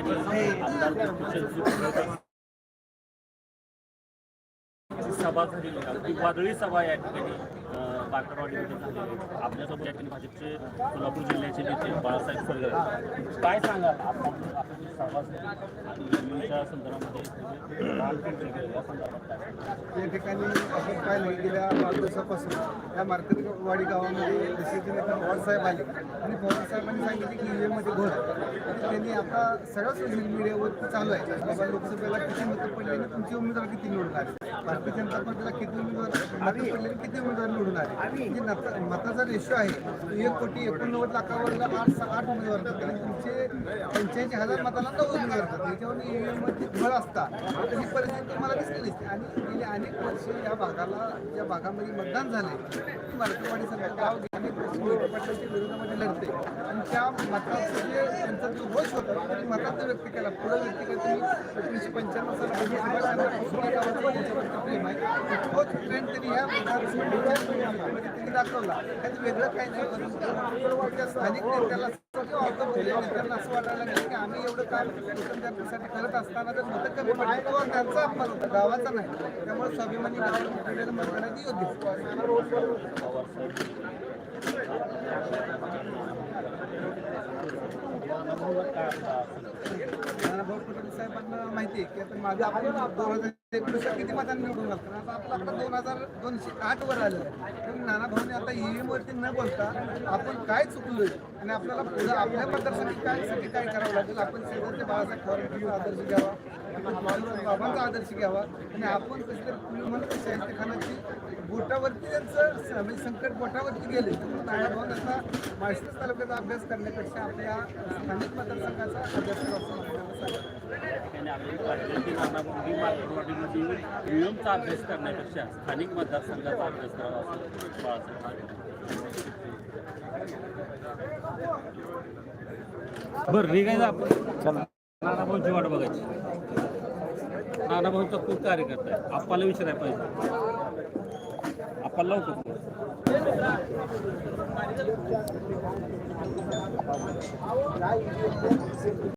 ठिकाणी आमदार सभा झालेली आहे. अगदी वादळी सभा या ठिकाणी बाकरवाडीमध्ये झालेली आहे. आपल्यासोबत या ठिकाणी भाजपचे सोलापूर जिल्ह्याचे नेते बाळासाहेब सरगर काय सांगाल आपण आपण जी सभा झाली आणि ईव्हीएमच्या संदर्भामध्ये या ठिकाणी आपण काय की गेल्या पाच दिवसापासून या मार्केटवाडी गावामध्ये जसे नेता पवारसाहेब आले आणि पवारसाहेबांनी सांगितले की ईव्हीएममध्ये घोळ आहे. त्यांनी आता सगळ्या सोशल मीडियावरती चालू आहे लोकसभेला किती मतं पडली आणि तुमचे उमेदवार किती निवडून आले भारतीय जनता पार्टीला किती उमेदवार मतं किती उमेदवार निवडून आले म्हणजे मताचा रेशो आहे एक कोटी एकोणनव्वद लाखावरला आठ सा- आठ उमेदवार तुमचे पंच्याऐंशी हजार मताला नऊ उमेदवार त्याच्यावर ईव्हीएम घळ घोळ असता ही परिस्थिती तुम्हाला दिसली असते आणि गेले अनेक वर्ष या भागाला ज्या भागामध्ये मतदान झाले ती मार्केटवाडी सरकार गाव अनेक वर्ष विरोधामध्ये लढते आणि त्या मताचं जे त्यांचा जो घोष होता तो त्यांनी मतात व्यक्त केला. पुढे व्यक्त केला तुम्ही? एकोणीसशे पंच्याण्णव साली तोच ट्रेंड म्हणजे त्यांनी ह्या म्हणजे त्यांनी दाखवला. त्यात वेगळं काही नाही. परंतु त्या स्थानिक नेत्याला किंवा म्हणजे नेत्यांना असं वाटायला लागलं की आम्ही एवढं काम जनतेसाठी करत असताना जर मतं कमी पडली. त्यांचा अपमान होता गावाचा नाही. त्यामुळे स्वाभिमानी गावाला मतदान योग्य भाऊ पटेल साहेबांना माहिती आहे की आपण दोन हजार एकोणीसला किती मतांनी निवडून लागतं आता आपल्याकडे दोन हजार दोनशे आठ वर आलेलं आहे तर नाना भाऊने आता ईव्हीएम वरती न बोलता आपण काय चुकलोय? आणि आपल्याला पुढे आपल्या मतदारसाठी काय साठी काय करावं लागेल? आपण शेजारच्या बाळासाहेब आदर्श घ्यावा. बाबांचा आदर्श घ्यावा. आणि आपण कसं तरी तुम्ही म्हणत शाहिस्ते खानाची बोटावरती त्यांचं स- म्हणजे संकट बोटावरती गेले. त्यामुळे आता माळशिरस तालुक्याचा अभ्यास करण्यापेक्षा आपल्या स्थानिक मतदारसंघाचा अभ्यास करावा असं अभ्यास करण्यापेक्षा स्थानिक मतदारसंघाचा अभ्यास करावा असं बरं निघायचं आपण. चला. नाना भाऊंची वाट बघायची. नानाभाऊंचा खूप कार्यकर्ता आहे. आपल्याला विचारायला पाहिजे. आपल्याला लावतो